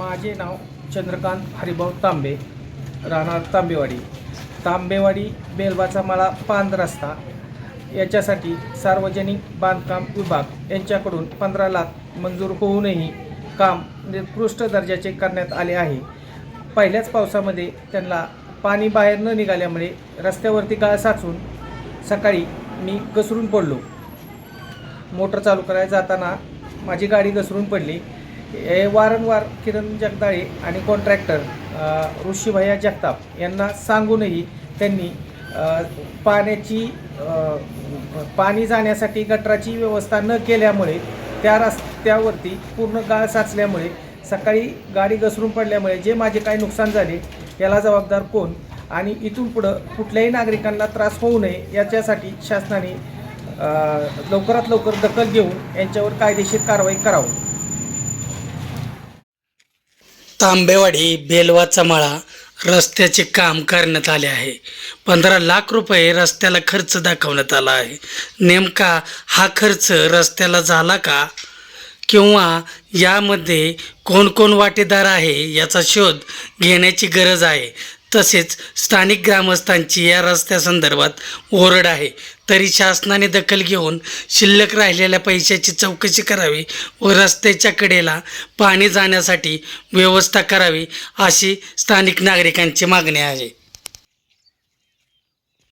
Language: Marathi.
माझे नाव चंद्रकांत हरिभाऊ तांबे राहणार तांबेवाडी. तांबेवाडी बेलबाचा माळा पान रस्ता. याच्यासाठी सार्वजनिक बांधकाम विभाग यांच्याकडून पंधरा लाख मंजूर होऊनही काम निकृष्ट दर्जाचे करण्यात आले आहे. पहिल्याच पावसामध्ये त्यांना पाणी बाहेर न निघाल्यामुळे रस्त्यावरती गाळ साचून सकाळी मी घसरून पडलो. मोटर चालू करायला जाताना माझी गाडी घसरून पडली. हे वारंवार किरण जगदाळे आणि कॉन्ट्रॅक्टर अ, ऋषीभैया जगताप यांना सांगूनही त्यांनी पाण्याची पाणी जाण्यासाठी गटराची व्यवस्था न केल्यामुळे त्या रस्त्यावरती पूर्ण गाळ साचल्यामुळे सकाळी गाडी घसरून पडल्यामुळे जे माझे काही नुकसान झाले याला जबाबदार कोण? आणि इथून पुढं कुठल्याही नागरिकांना त्रास होऊ नये याच्यासाठी शासनाने लवकरात लवकर दखल घेऊन यांच्यावर कायदेशीर कारवाई करावं. तांबेवाडी बेलवाचा मळा रस्त्याचे काम करण्यात आले आहे. पंधरा लाख रुपये रस्त्याला खर्च दाखवण्यात आला आहे. नेमका हा खर्च रस्त्याला झाला का? किंवा यामध्ये कोण कोण वाटेदार आहे याचा शोध घेण्याची गरज आहे. तसेच स्थानिक ग्रामस्थांची या रस्त्यासंदर्भात ओरड आहे. तरी शासनाने दखल घेऊन शिल्लक राहिलेल्या पैशाची चौकशी करावी व रस्त्याच्या कडेला पाणी जाण्यासाठी व्यवस्था करावी अशी स्थानिक नागरिकांची मागणी आहे.